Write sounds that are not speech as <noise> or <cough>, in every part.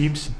İyi misin?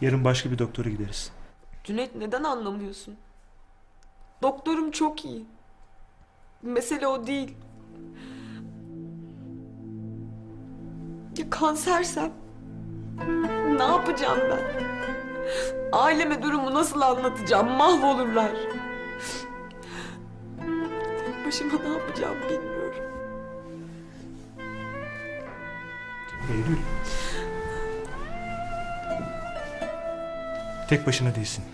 Yarın başka bir doktora gideriz. Cüneyt neden anlamıyorsun? Doktorum çok iyi. Mesele o değil. Ya kansersem? Ne yapacağım ben? Aileme durumu nasıl anlatacağım? Mahvolurlar. Başıma ne yapacağım bilmiyorum. Eylül. Tek başına değilsin.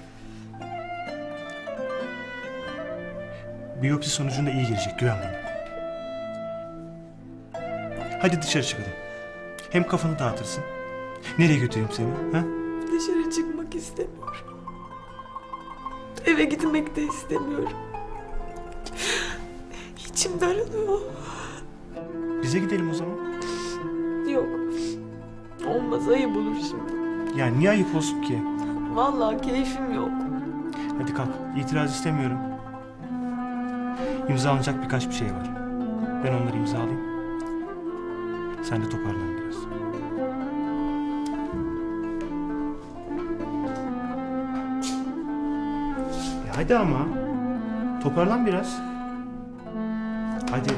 Biyopsi sonucunda iyi gelecek güven bana. Hadi dışarı çıkalım. Hem kafanı dağıtırsın. Nereye götüreyim seni? Ha? Dışarı çıkmak istemiyorum. Eve gitmek de istemiyorum. İçim daralıyor. Bize gidelim o zaman. Yok. Olmaz ayıp olur şimdi. Ya niye ayıp olsun ki? Vallahi keyfim yok. Hadi kalk. İtiraz istemiyorum. İmzalanacak birkaç bir şey var. Ben onları imzalayayım. Sen de toparlan biraz. Ya hadi ama. Toparlan biraz. Hadi.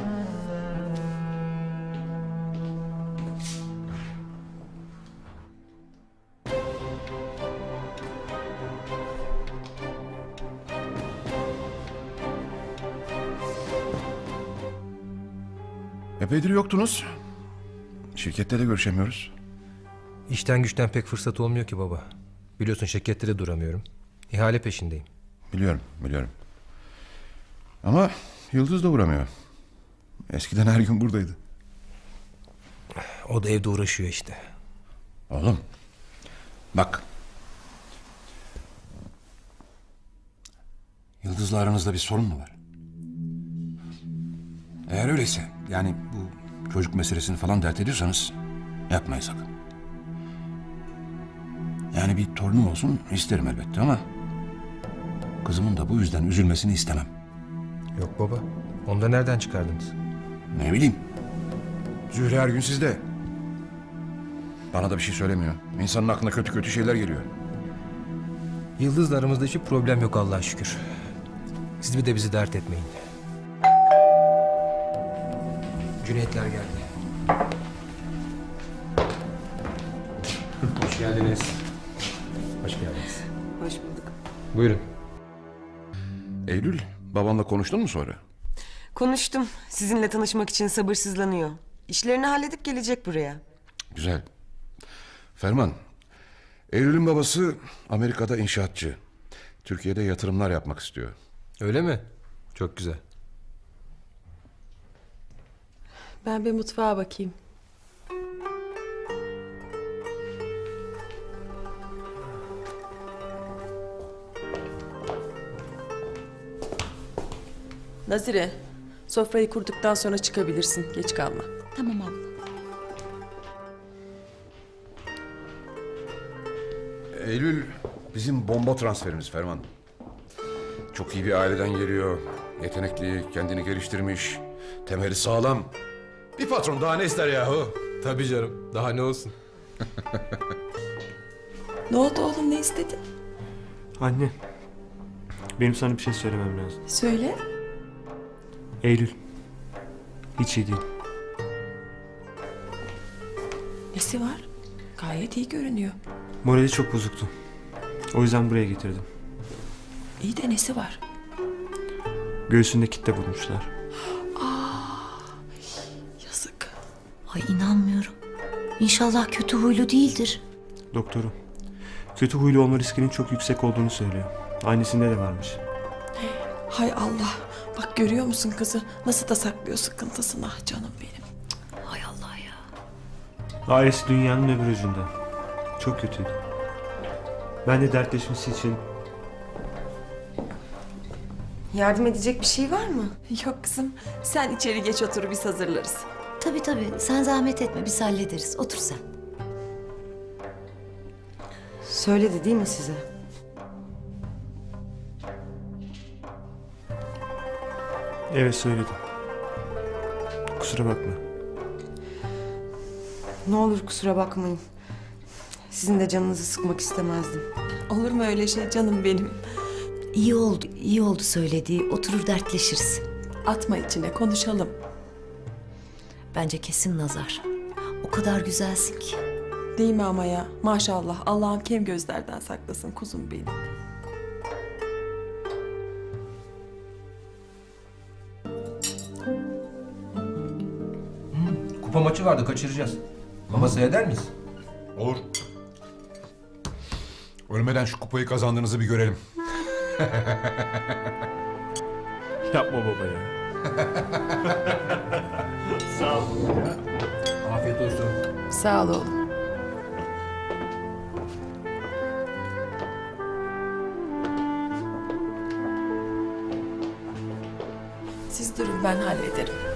Epeydir yoktunuz. Şirkette de görüşemiyoruz. İşten güçten pek fırsat olmuyor ki baba. Biliyorsun şirkette de duramıyorum. İhale peşindeyim. Biliyorum, biliyorum. Ama Yıldız da uğramıyor. Eskiden her gün buradaydı. O da evde uğraşıyor işte. Oğlum, bak. Yıldız'la aranızda bir sorun mu var? Eğer öyleyse, yani bu çocuk meselesini falan dert ediyorsanız yapmayın sakın. Yani bir torunum olsun isterim elbette ama kızımın da bu yüzden üzülmesini istemem. Yok baba. Onu da nereden çıkardınız? Ne bileyim. Zühre her gün sizde. Bana da bir şey söylemiyor. İnsanın aklına kötü kötü şeyler geliyor. Yıldız'la aramızda hiçbir problem yok Allah'a şükür. Siz bir de bizi dert etmeyin. Cüneytler geldi. Hoş geldiniz. Hoş geldiniz. Hoş bulduk. Buyurun. Eylül, babanla konuştun mu sonra? Konuştum. Sizinle tanışmak için sabırsızlanıyor. İşlerini halledip gelecek buraya. Güzel. Ferman, Eylül'ün babası Amerika'da inşaatçı. Türkiye'de yatırımlar yapmak istiyor. Öyle mi? Çok güzel. Ben bir mutfağa bakayım. Nazire, sofrayı kurduktan sonra çıkabilirsin. Geç kalma. Tamam abla. Eylül bizim bomba transferimiz Ferman. Çok iyi bir aileden geliyor. Yetenekli, kendini geliştirmiş. Temeli sağlam. Bir patron daha ne ister yahu? Tabii canım. Daha ne olsun? <laughs> Ne oldu oğlum, ne istedin? Anne. Benim sana bir şey söylemem lazım. Söyle. Eylül. Hiç iyi değil. Nesi var? Gayet iyi görünüyor. Morali çok bozuktu. O yüzden buraya getirdim. İyi de nesi var? Göğsünde kitle bulmuşlar. Yazık. Ay inanmıyorum. İnşallah kötü huylu değildir. Doktoru. Kötü huylu olma riskinin çok yüksek olduğunu söylüyor. Annesinde de varmış. Hay Allah. Bak görüyor musun kızı? Nasıl da saklıyor sıkıntısını. Ah canım benim. Hay Allah ya. Ailesi dünyanın öbür ucunda. Çok kötüydü. Ben de dertleşmesi için Yardım edecek bir şey var mı? Yok kızım. Sen içeri geç otur biz hazırlarız. Tabii tabii sen zahmet etme biz hallederiz. Otur sen. Söyledi değil mi size? Evet söyledim. Kusura bakma. Ne olur kusura bakmayın. Sizin de canınızı sıkmak istemezdim. Olur mu öyle şey canım benim? İyi oldu, iyi oldu söylediği. Oturur dertleşiriz. Atma içine konuşalım. Bence kesin nazar. O kadar güzelsin ki. Değil mi ama ya? Maşallah Allah'ım kem gözlerden saklasın kuzum benim. Kupa maçı vardı kaçıracağız. Baba seyreder miyiz? Olur. Ölmeden şu kupayı kazandığınızı bir görelim. <laughs> Yapma baba ya. <laughs> Sağ ol. Afiyet olsun. Sağ ol oğlum. Siz durun ben hallederim.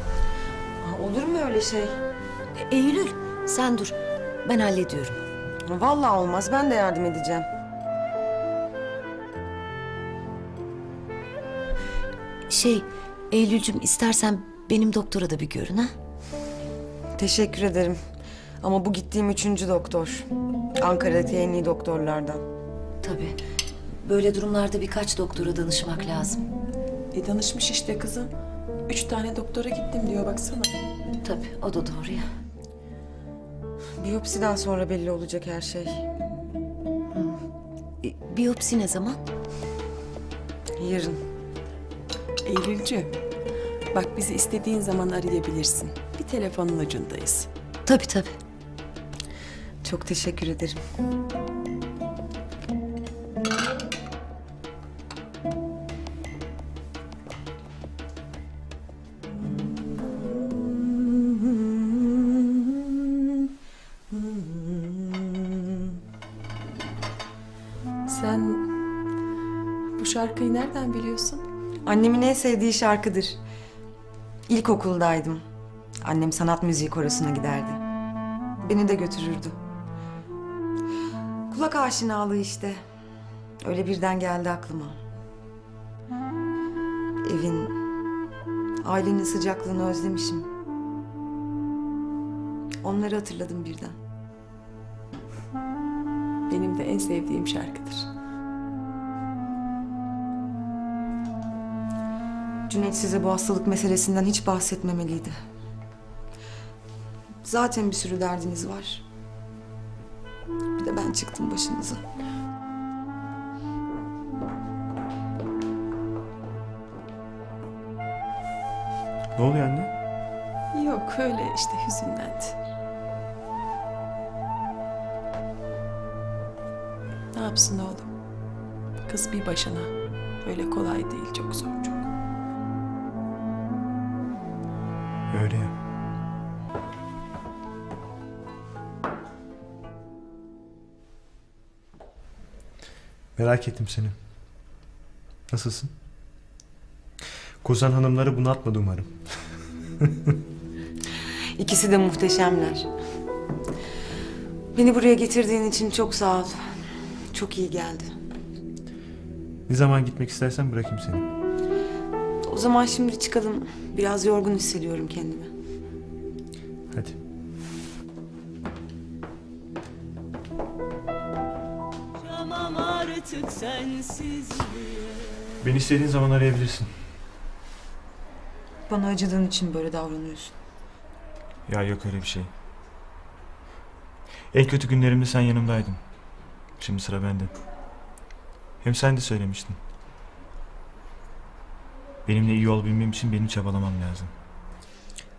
Olur mu öyle şey? E, Eylül sen dur. Ben hallediyorum. Vallahi olmaz. Ben de yardım edeceğim. Şey Eylül'cüm istersen benim doktora da bir görün ha. Teşekkür ederim. Ama bu gittiğim üçüncü doktor. Ankara'daki en iyi doktorlardan. Tabii. Böyle durumlarda birkaç doktora danışmak lazım. E danışmış işte kızım. Üç tane doktora gittim diyor baksana. Tabii o da doğru ya. Biyopsiden sonra belli olacak her şey. E, Biyopsi ne zaman? Yarın. Eylülcüğüm. Bak bizi istediğin zaman arayabilirsin. Bir telefonun ucundayız. Tabii tabii. Çok teşekkür ederim. Sen bu şarkıyı nereden biliyorsun? Annemin en sevdiği şarkıdır. İlkokuldaydım. Annem sanat müziği korosuna giderdi. Beni de götürürdü. Kulak aşinalığı işte. Öyle birden geldi aklıma. Evin, ailenin sıcaklığını özlemişim. Onları hatırladım birden. Benim de en sevdiğim şarkıdır. Cüneyt size bu hastalık meselesinden hiç bahsetmemeliydi. Zaten bir sürü derdiniz var. Bir de ben çıktım başınıza. Ne oluyor anne? Yok öyle işte hüzünlendi. Yapsın oğlum? Kız bir başına. Öyle kolay değil çok zor çok. Öyle ya. Merak ettim seni. Nasılsın? Kozan hanımları bunaltmadı umarım. İkisi de muhteşemler. Beni buraya getirdiğin için çok sağ ol. Çok iyi geldi. Ne zaman gitmek istersen bırakayım seni. O zaman şimdi çıkalım. Biraz yorgun hissediyorum kendimi. Hadi. Yaşamam artık sensiz Beni istediğin zaman arayabilirsin. Bana acıdığın için böyle davranıyorsun. Ya yok öyle bir şey. En kötü günlerimde sen yanımdaydın. Şimdi sıra bende. Hem sen de söylemiştin. Benimle iyi olabilmem için benim çabalamam lazım.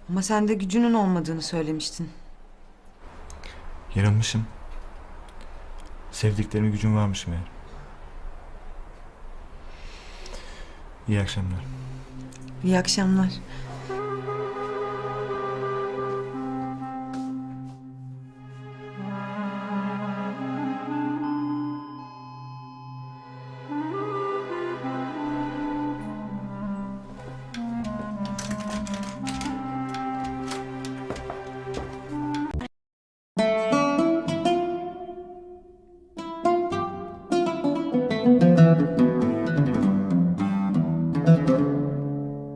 Ama sen de gücünün olmadığını söylemiştin. Yanılmışım. Sevdiklerime gücüm varmış meğer. İyi akşamlar. İyi akşamlar.